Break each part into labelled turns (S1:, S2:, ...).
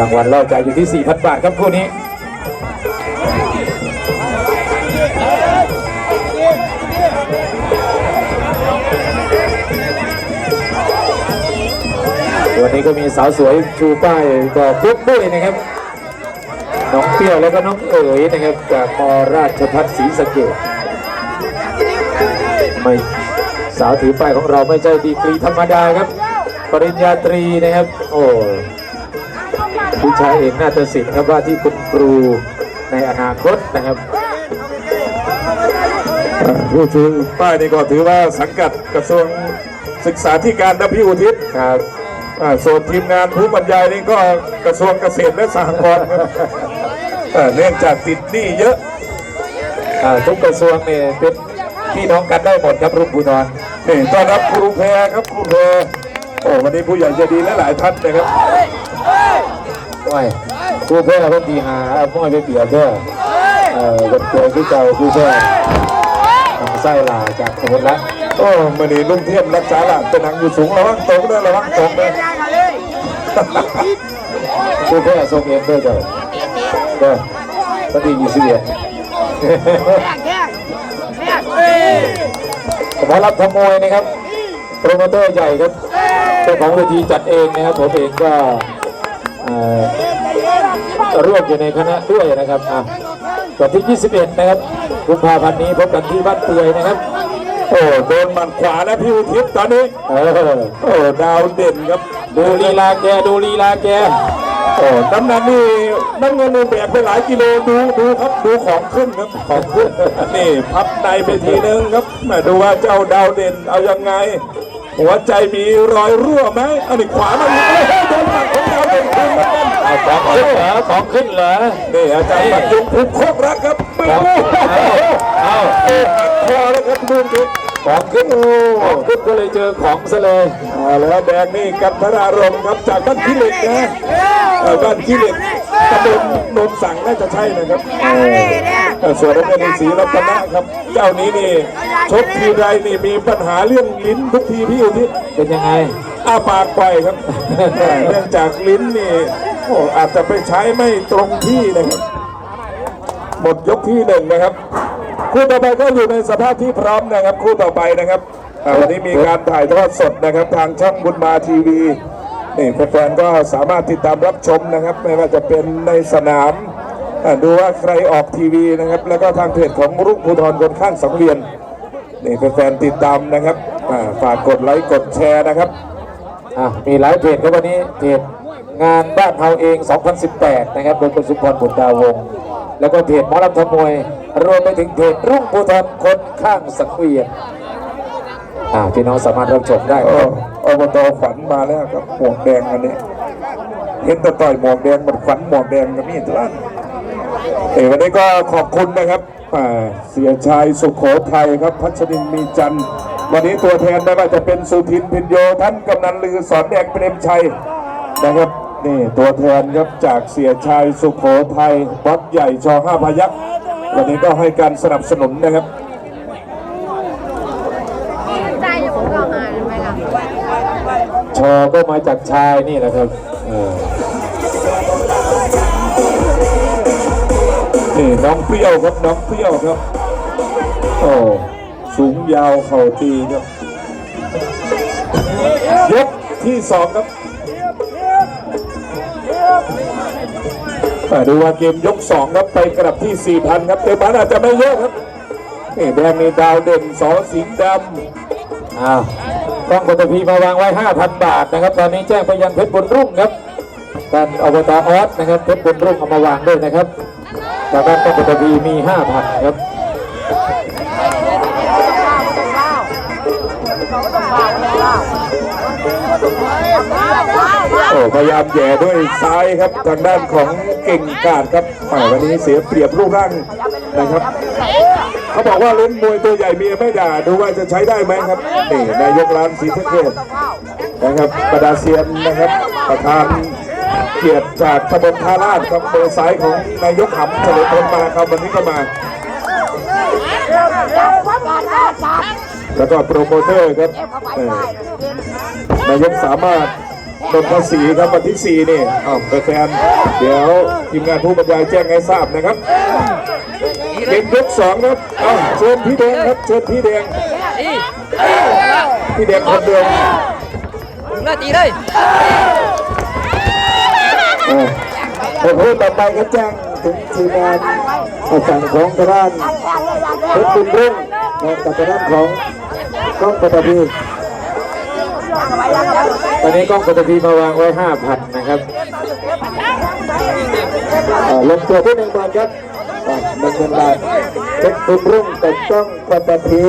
S1: รางวัลล่อใจอยู่ที่ 4,000 บาทครับคู่นี้วันนี้ก็มีสาวสวยชูป้ายบอกยกด้วยนะครับน้องเปรี้ยวแล้วก็น้องเอ๋ยนะครับจากมราชพัฒศรีสะเกดไม่สาวถือป้ายของเราไม่ใช่ดีกรีธรรมดาครับ ปริญญาตรีนะครับ โอ้ ผู้ชายเอกนาฏศิลป์ครับว่าที่คุณครูในอนาคตนะครับ
S2: ผู้ถือป้ายนี่ก็ถือว่าสังกัดกระทรวงศึกษาธิการนะพี่อุทิศ
S1: ครับ
S2: อ่าส่วนทีมงานผู้บรรยายนี่ก็กระทรวงเกษตรและสหกรณ์ครับอ่าเนื่องจากติดหนี้เยอะ
S1: อ่าทุกกระทรวงเนี่ยเป็นพี่น้องกันได้หมดครับรุ่งภูนอน
S2: นี่ต้อนรับครูแพรครับครูแพรโอ้วันนี้ผู้ใหญ่ใจะดีและหลายท่านนะครับ
S1: ว้ายครูเพื่อนเราดีหาพ่อยไปเปรียบเพื่อเอ่อเป็นตัวที่เก่าครูเพื่อนทำไส้ลาจากสมุทรละ
S2: โอ้มันนี่ลุงเทียมรักษาหลานเป็นหนังอยู่สูงระวังตกนะระวังตกนะ
S1: ครูเพื่อนทรงเอ็นด้วยเจ้าเด้อพอดียี่สิบเอ็ดหมอรับขโมยนะครับโปรโมเตอร์ใหญ่ครับเจ้าของเวทีจัดเองนะครับผมเองก็เอ่อ ร่วมอยู่ในคณะด้วยนะครับอะวันที่ 21 นะครับกุมภาพันธ์นี้พบกันที่บ้านเปื่อยนะครับ
S2: โอ้โดนหมัดขวานะพี่อุทิศตอนนี้
S1: เออ
S2: โอ้ดาวเด่นครับ
S1: ดูลีลาแกดูลีลาแก
S2: โอ้น้ำหนักนี่น้ำเงินนี่แบกไปหลายกิโลดูดูครับดูของขึ้นครับของขึ้นนี่พับในไปทีนึงครับมาดูว่าเจ้าดาวเด่นเอายังไง หัวใจมีรอยรั่วไหมอันนี้ขวามาอีกโอ้โหโดนหมัด เหมือนกัน
S1: เอาของขึ้นเหรอของขึ้นเหรอ
S2: นี่อาจารย์ปัจจุภูมิโคกรักครับไม่รู้
S1: เอา
S2: โอ้คอแล้วครับดูดิ
S1: ของขึ้นของขึ้นก็เลยเจอของซะเลย
S2: เอาแล้วแดงนี่กันธนารมณ์ครับจากบ้านขี้เหล็กนะบ้านขี้เหล็กตำบลนนสังน่าจะใช่นะครับส่วนน้ำเงินในสีรัตนะครับ เจ้านี้นี่ชกทีไรนี่มีปัญหาเรื่องลิ้นทุกทีพี่อุทิศ
S1: เป็นยังไง
S2: อ้าปากไปครับเนื่องจากลิ้นนี่ โอ้อาจจะไปใช้ไม่ตรงที่นะครับ หมดยกที่หนึ่งนะครับ คู่ต่อไปก็อยู่ในสภาพที่พร้อมนะครับ คู่ต่อไปนะครับวันนี้มีการถ่ายทอดสดนะครับ ทางช่องบุญมาทีวีนี่แฟนๆก็สามารถติดตามรับชมนะครับ ไม่ว่าจะเป็นในสนามดูว่าใครออกทีวีนะครับ แล้วก็ทางเพจของรุ่งภูธรคนข้างสังเวียนนี่แฟนๆติดตามนะครับฝากกดไลค์กดแชร์นะครับ
S1: มีหลายเพจครับวันนี้เพจ งานบ้านเฮาเอง 2018 นะครับ โดยคุณสุพรบุตรดาวงศ์แล้วก็เพจหมอลำทมวย รวมไปถึงเพจรุ่งภูธรคนข้างสังเวียนอ่าพี่น้องสามารถรับชมได้
S2: โอ้อบตขวัญมาแล้วครับหมวกแดงอันนี้เห็นแตะต่อยหมวกแดงมันขวัญหมวกแดงกันนี่ตัวนั้นเอ้วันนี้ก็ขอบคุณนะครับอ่าเสียชายสุขโขทัยครับ พัชรินทร์มีจันทร์วันนี้ตัวแทนไม่ว่าจะเป็นสุทินพินโยท่านกำนันลือสอนแดงเปรมชัยนะครับ นี่ตัวแทนครับจากเสียชายสุขโขทัยวัดใหญ่ชอห้าพยักษ์วันนี้ก็ให้การสนับสนุนนะครับ
S3: ใจจะผมก็หาไหมล่ะ
S1: ชอก็มาจากชายนี่แหละครับเออ
S2: นี่น้องเปรี้ยวครับน้องเปรี้ยวครับโอ้สูงยาวเข่าตีครับยกที่สองครับ ดูว่าเกมยกสองครับไปกลับที่4,000ครับเตะบอลอาจจะไม่เยอะครับนี่แดงมีดาวเด่นสอสิงห์ด
S1: อ้าวต้องกตพีมาวางไว้5,000บาทนะครับ ตอนนี้แจ้งไปยังเพชรบุญรุ่งครับท่านอบตออสนะครับเพชรบุญรุ่งเอามาวางด้วยนะครับแต่ว่าต้องกตพีมี5,000ครับ
S2: โอ้พยายามแย่ด้วยซ้ายครับทางด้านของเก่งกาดครับอ่าวันนี้เสียเปรียบรูปร่างนะครับ เขาบอกว่าเล่นมวยตัวใหญ่เมียไม่ด่าดูว่าจะใช้ได้ไหมครับนี่นายกร้านศรีสะเกดนะครับประดาเซียนนะครับ ประธานเกียรติจากตำบลท่าลาดครับเบอร์ซ้ายของนายกหำเฉลิมพลมาครับวันนี้ก็มา แล้วก็โปรโมเตอร์ครับเอ่อนายกสามารถนนทศรีครับวันที่ 4 นี่อ้าวแฟนๆเดี๋ยวทีมงานผู้บรรยายแจ้งให้ทราบนะครับเป็นยกสองครับเอ้าเชิญพี่แดงครับเชิญพี่แดงพี่แดงคนเดิม
S4: là tí đây
S5: โอ้โหต่อไปก็แจ้งถึงทีมงานฝั่งของทางด้านเพชรบุญรุ่งและ กับทางด้านของกล้องปัตตพีตอนนี้กล้องปัตตพีมาวางไว้ห้าพันนะครับลงตัวที่หนึ่งบาทครับหนึ่งพันบาทเพชรบุญรุ่งกับกล้องปัตตพี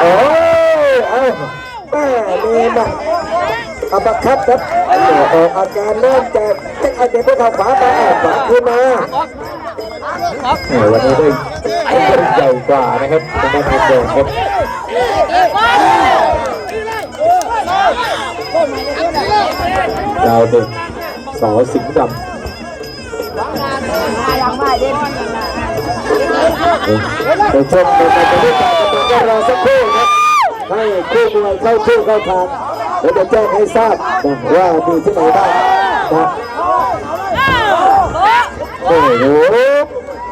S5: โอ้ยเอาแม่มีมาอัปคับครับออกอาการเริ่มจาก เจ็กอาเจ็บไปทางขวามาขวาขึ้นมาวันนี้ได้ใหญ่กว่านะครับเป็นการโดนครับดาวเด็กสอสิงห์ดำเดี๋ยวชมในการจะได้การกำลังก็รอสักครู่ครับให้คู่มวยเข้าชื่อเข้าทางเดี๋ยวจะแจ้งให้ทราบว่ามีที่ไหนบ้างนะ โอ้โห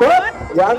S5: ปุ๊บยัง